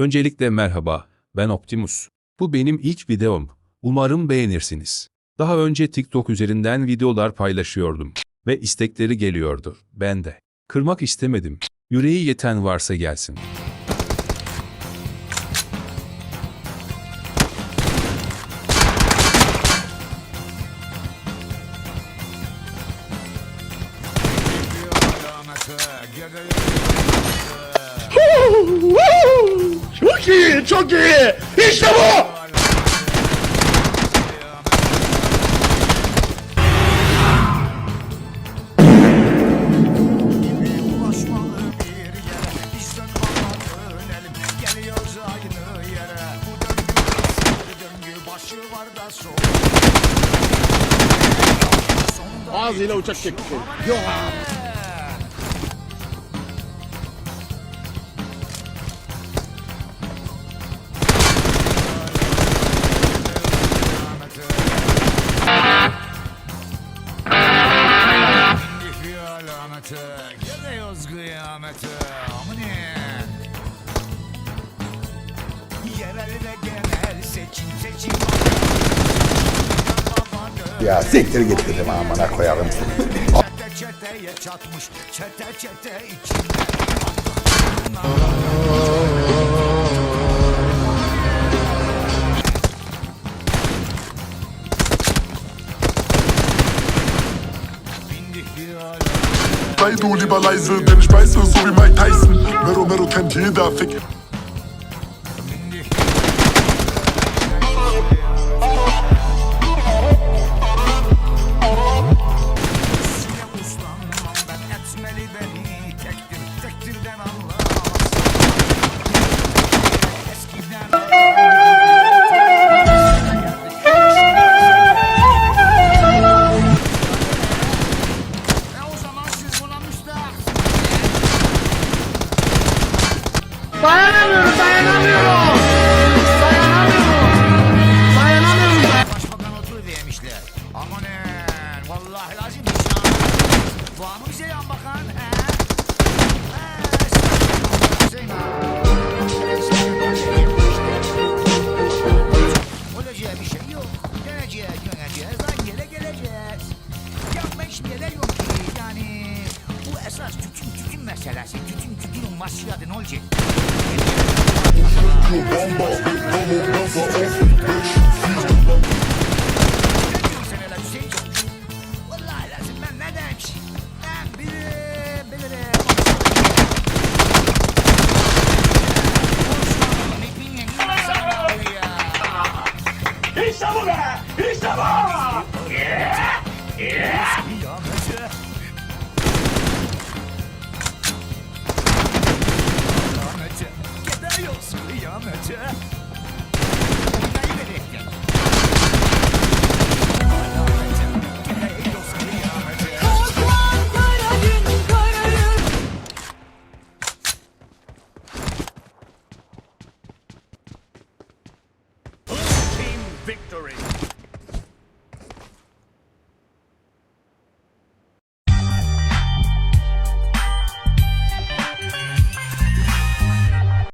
Öncelikle merhaba, ben Optimus. Bu benim ilk videom. Umarım beğenirsiniz. Daha önce TikTok üzerinden videolar paylaşıyordum ve istekleri geliyordu. Ben de. Kırmak istemedim. Yüreği yeten varsa gelsin. Çok Başı var da son Ağzıyla uçak çekti. Yok alameti Geliyoruz kıyameti Amine Yerel ve genel seçim seçim. Ya siktir git dedim amına koyarım seni. Çete çeteye çatmış Çete çete içinde. Bindik bir alameti Sei du lieber leise, denn ich beiße so wie Mike Tyson. Mero Mero kennt jeder, fick. Dayanamıyorum, dayanamıyorum. Dayanamıyorum. Dayanamıyorum. Başbakan otur demişler Amanın vallahi lazım bir şans Var mı bize yan bakan he? Olacağı bir şey yok. Geleceğiz, döneceğiz, lan gele geleceğiz. Yapma hiçbir yere yok ki. Yani bu esas tütün meselesi. Tütün tütünün başladı ne olacak? İşte bu be. İşte bu. Kıyameti. Victory.